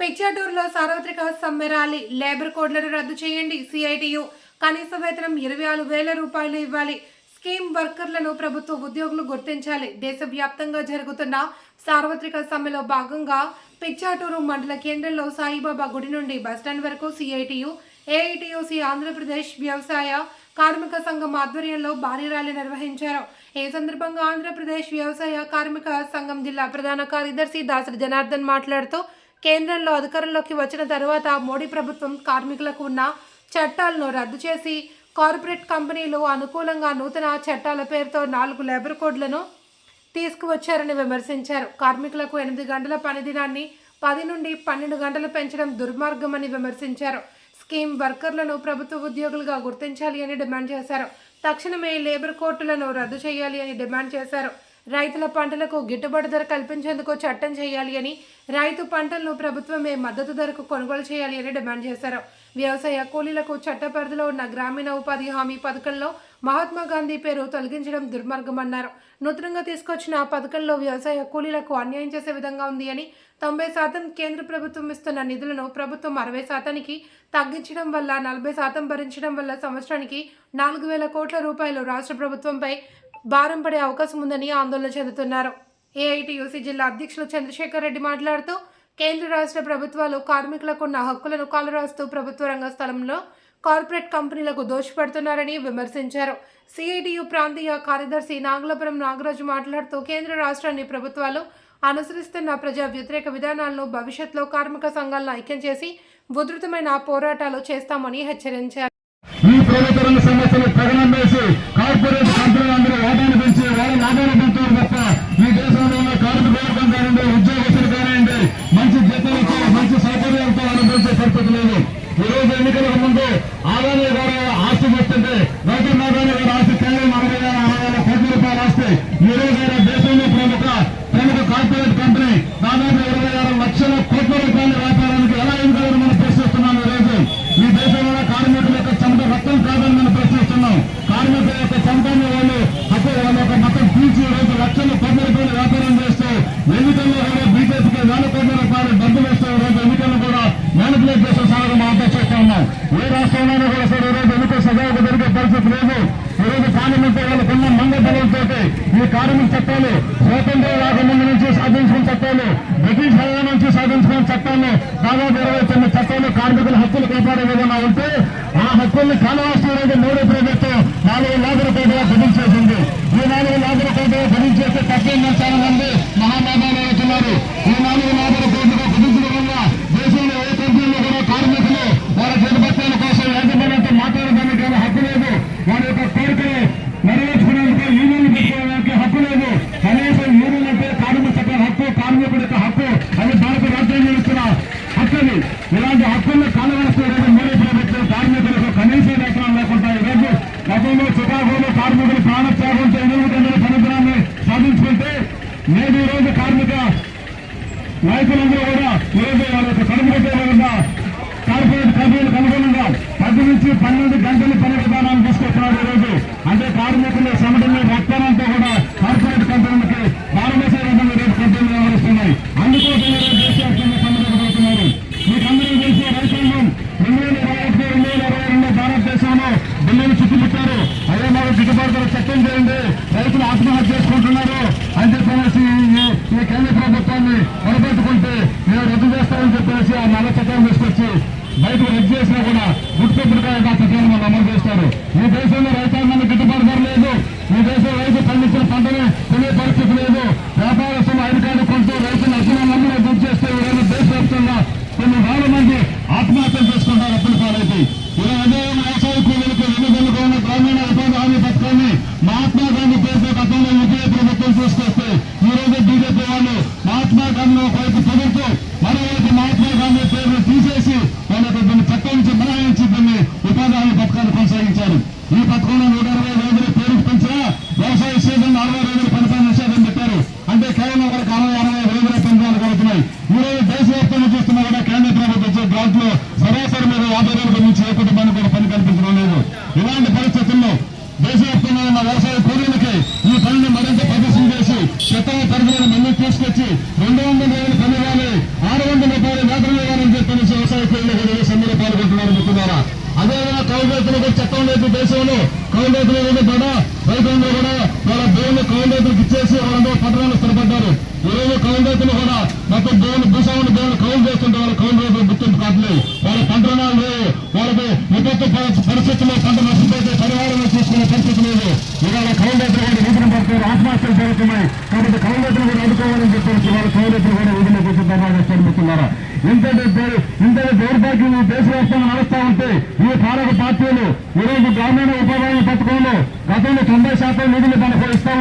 పిచ్చాటూరులో సార్వత్రిక సమ్మె rally labour కోడ్లను రద్దు చేయండి సిఐటియు. కనీస వేతనం ఇరవై ఆరు వేల రూపాయలు ఇవ్వాలి. స్కీమ్ వర్కర్లను ప్రభుత్వ ఉద్యోగులు గుర్తించాలి. దేశవ్యాప్తంగా జరుగుతున్న సార్వత్రిక సమ్మెలో భాగంగా పిచ్చాటూరు మండల కేంద్రంలో సాయిబాబా గుడి నుండి బస్టాండ్ వరకు సిఐటియు ఏఐటియుసి ఆంధ్రప్రదేశ్ వ్యవసాయ కార్మిక సంఘం ఆధ్వర్యంలో భారీ ర్యాలీ నిర్వహించారు. ఈ సందర్భంగా ఆంధ్రప్రదేశ్ వ్యవసాయ కార్మిక సంఘం జిల్లా ప్రధాన కార్యదర్శి దాసరి జనార్దన్ మాట్లాడుతూ కేంద్రంలో అధికారంలోకి వచ్చిన తర్వాత మోడీ ప్రభుత్వం కార్మికులకు ఉన్న చట్టాలను రద్దు చేసి కార్పొరేట్ కంపెనీలు అనుకూలంగా నూతన చట్టాల పేరుతో నాలుగు లేబర్ కోడ్లను తీసుకువచ్చారని విమర్శించారు. కార్మికులకు ఎనిమిది గంటల పనిదినాన్ని పది నుండి పన్నెండు గంటలు పెంచడం దుర్మార్గమని విమర్శించారు. స్కీమ్ వర్కర్లను ప్రభుత్వ ఉద్యోగులుగా గుర్తించాలి అని డిమాండ్ చేశారు. తక్షణమే లేబర్ కోర్టులను రద్దు చేయాలి అని డిమాండ్ చేశారు. రైతుల పంటలకు గిట్టుబాటు ధర కల్పించేందుకు చట్టం చేయాలి అని రైతు పంటలను ప్రభుత్వమే మద్దతు ధరకు కొనుగోలు చేయాలి అని డిమాండ్ చేశారు. వ్యవసాయ కూలీలకు చట్ట పరిధిలో ఉన్న గ్రామీణ ఉపాధి హామీ పథకంలో మహాత్మా గాంధీ పేరు తొలగించడం దుర్మార్గమన్నారు. నూతనంగా తీసుకొచ్చిన పథకంలో వ్యవసాయ కూలీలకు అన్యాయం చేసే విధంగా ఉంది అని తొంభై శాతం కేంద్ర ప్రభుత్వం ఇస్తున్న నిధులను ప్రభుత్వం అరవై శాతానికి తగ్గించడం వల్ల నలభై శాతం భరించడం వల్ల సంవత్సరానికి నాలుగు వేల కోట్ల రూపాయలు రాష్ట్ర ప్రభుత్వంపై భారం పడే అవకాశం ఉందని ఆందోళన చెందుతున్నారు. ఏఐటియుసి జిల్లా అధ్యక్షులు చంద్రశేఖర్ రెడ్డి మాట్లాడుతూ కేంద్ర రాష్ట్ర ప్రభుత్వాలు కార్మికులకు ఉన్న హక్కులను కాలరాస్తూ ప్రభుత్వ రంగ స్థలంలో కార్పొరేట్ కంపెనీలకు దోషపడుతున్నారని విమర్శించారు. సిఐటియు ప్రాంతీయ కార్యదర్శి నాగలపురం నాగరాజు మాట్లాడుతూ కేంద్ర రాష్ట్రాన్ని ప్రభుత్వాలు అనుసరిస్తున్న ప్రజా వ్యతిరేక విధానాలను భవిష్యత్తులో కార్మిక సంఘాలను ఐక్యం చేసి ఉధృతమైన పోరాటాలు చేస్తామని హెచ్చరించారు. ఈ ప్రభుత్వ రంగ సంస్థలు ప్రకటన వేసి కార్పొరేట్ కంపెనీలు అందరూ వాటాలు పెంచి వాళ్ళ లాభాలు పెంచారు తప్ప ఈ దేశంలో ఉన్న కార్మికులు కానివ్వండి ఉద్యోగస్తులు కానివ్వండి మంచి జీతాలతో మంచి సౌకర్యాలతో అనుభవించే పరిస్థితి లేదు. ఈ రోజు ఎన్నికలకు ముందు ఆదాయ గారు ఆస్తి వస్తుంటే రైతు నారాయణ గారు ఆస్తి కేవలం అరవై వేల అరవై వేల కోట్ల రూపాయల ఆస్తి ఈ రోజు ఆయన దేశంలో ప్రముఖ ప్రముఖ కార్పొరేట్ కంపెనీ దాదాపు ఇరవై ఆరు లక్షల కోట్ల రూపాయల వ్యాపారానికి ఎలా ఎన్నికలను మనం ప్రశ్నిస్తున్నాం ఈ రోజు ఈ దేశంలో కార్మికుల యొక్క చెమట రక్తం కాదని మనం ప్రశ్నిస్తున్నాం కార్మికుల యొక్క చెమటని వాళ్ళు హక్కు వాళ్ళ యొక్క మతం పీల్చి ఈ రోజు లక్షల కోట్ల రూపాయల వ్యాపారం చేస్తూ ఎన్నికల్లో కూడా బీజేపీకి వేల కోట్ల రూపాయలు డబ్బులు ఇస్తూ ఈ రోజు ఎన్నికలను కూడా మ్యానిపులేట్ చేసే సాగడం మనం చేస్తా ఉన్నాం ఏ రాష్ట్రంలోనూ కూడా సరే ఈ రోజు ఎన్నికల సజావుగా జరిగే పరిస్థితి లేదు ఈ రోజు పార్లమెంట్ వాళ్ళకున్న మంగ బలంతో ఈ కార్మిక చట్టాలు స్వాతంత్ర రాకముందు నుంచి సాధించుకున్న చట్టాలు బ్రిటిష్ హోదా నుంచి సాధించుకున్న చట్టాలు దాదాపు ఇరవై తొమ్మిది చట్టాలు కార్మికుల హక్కులు కాపాడే విధంగా ఉంటే ఆ హక్కుల్ని కాలవాస్తు రోజు ప్రభుత్వం నాలుగు లాభల కోటగా గణించేసింది ఈ నాలుగు లాభల కోటగా గణించేస్తే తప్పేందని చాలా మంది మహామాదాలు అవుతున్నారు. ఈ నాలుగు లాభల హక్కుని ఇలాంటి హక్కుల్ని కాలవలసిన రోజు మోడీ ప్రభుత్వం కార్మికులకు కనీస వేతనం లేకుండా ఈరోజు గతంలో చికాగోలో కార్మికులు ప్రాణత్యాగంతో ఎనిమిది వందల సముద్రాన్ని సాధించుకుంటే నేను ఈరోజు కార్మిక నాయకులందరూ కూడా ఈరోజు వాళ్ళ యొక్క కడుపులో కార్పొరేట్ కంపెనీలకు అనుగుణంగా పది నుంచి పన్నెండు గంటల పని విధానాన్ని తీసుకొస్తున్నారు ఈరోజు. అంటే కార్మికుల శ్రమటంలో రక్తానంతా కూడా కార్పొరేట్ కంపెనీలకి భారతదేశ రేపు కంపెనీలు వ్యవహరిస్తున్నాయి అందుకోసం ఈరోజు దేశవ్యాప్తంగా సమ్మతిపోతున్నారు మీకందరూ తెలిసే రైతాంగం రెండు వేల ఇరవై ఒకటి రెండు వేల ఇరవై రెండు భారతదేశంలో బిల్లులు చుట్టుముట్టారు అదే మాకు గిట్టుబాటు ధర చట్టం చేయండి రైతులు ఆత్మహత్య చేసుకుంటున్నారు అని చెప్పేసి ఈ- కేంద్ర ప్రభుత్వాన్ని మొదలుపెట్టుకుంటే మేము రద్దు చేస్తామని చెప్పేసి ఆ నల్ల చట్టాలు తీసుకొచ్చి బయటకు రద్దు చేసినా కూడా గుర్తుపెట్టుగా ఆ చట్టాన్ని మనం అమలు చేస్తారు. ఈ దేశంలో రైతాంగాన్ని గిట్టుబాటు ధర లేదు. ఈ దేశం రైతు పండించిన పంటని కొనే పరిస్థితి లేదు. వ్యాపారస్తులు అధికారులు కొంటూ రైతులు అభిమానులందరూ రద్దు చేస్తే ఈరోజు దేశవ్యాప్తంగా కొన్ని వేల మంది ఆత్మహత్యలు చేసుకుంటారు అప్పుల పాలైతే. ఈరోజు అదే ఉపాధి మహాత్మా గాంధీ పేరుతో గతంలో యూపీఏ ప్రభుత్వం తీసుకొస్తే ఈ రోజు బీజేపీ వాళ్ళు మహాత్మా గాంధీ ఒకవైపు పొగుడుతూ మరోవైపు మహాత్మా గాంధీ పేరును తీసేసి వాళ్ళకి దీన్ని చట్టం నుంచి మినహాయించి దీన్ని ఉపాధి హామీ పథకాన్ని కొనసాగించారు. ఈ పథకంలో నూట అరవై రోజులు పేరుకు పెంచినా వ్యవసాయ సీజన్ అరవై రోజులు పనిపై నిషేధం పెట్టారు. అంటే కేవలం ఒకరికి అరవై అరవై రోజుల పెంచాలు కలుగుతున్నాయి ఈ రోజు దేశవ్యాప్తంగా చూస్తున్నా కూడా కేంద్ర ప్రభుత్వం ఇచ్చే గ్రాంట్లో సరాసరి మీద యాభై రోజుల నుంచి ఏ కుటుంబానికి కూడా పని కల్పించడం లేదు. ఇలాంటి పరిస్థితుల్లో దేశవ్యాప్తంగా ఉన్న వ్యవసాయ కూలీలకి ఈ పనిని మరింత ప్రదర్శన చేసి చట్టం పరిధిని మళ్ళీ తీసుకొచ్చి రెండు వందల రోజులు పని ఇవ్వాలి ఆరు వందల రూపాయలు వేతనం ఇవ్వాలని చెప్పి వ్యవసాయ కూలీలు కూడా సమ్మెలో పాల్గొంటున్నారు మిత్రులారా అదేవిధంగా కౌలు రైతులకు చట్టం లేదు దేశంలో. కౌలు రైతులు కూడా రైతులందరూ కూడా వాళ్ళ భూమిని కౌలు రైతులకు ఇచ్చేసి వాళ్ళందరూ పట్టణాలు స్థిరపడ్డారు. ఈరోజు కౌలు రైతులు కూడా మొత్తం భూములు భూస్వాములు భూములు కౌలు చేస్తుంటే వాళ్ళ కౌలు రైతులు గుర్తింపు కావట్లేదు. వాళ్ళ పంట లేవు. వాళ్ళకి విపత్తు పరిస్థితుల్లో పంట నష్టపోతే పరిహారం తీసుకునే పరిస్థితి లేదు. ఇవాళ కౌలు కూడా వీధిని పడుతున్నారు ఆత్మహత్యలు జరుగుతున్నాయి. కాబట్టి కౌలు కూడా అడ్డుకోవాలని చెప్పారు ఇవాళ కౌలు కూడా వీధిని కూర్చొని ధర్నా చేస్తారు ఇంతటి ఇంతటి దౌర్భాగ్యం ఈ దేశవ్యాప్తంగా నడుస్తా ఉంటే ఈ పాలక పార్టీలు ఈరోజు గ్రామీణ ఉపాధి పథకంలో గతంలో తొంభై శాతం నిధులు మనకు ఇస్తా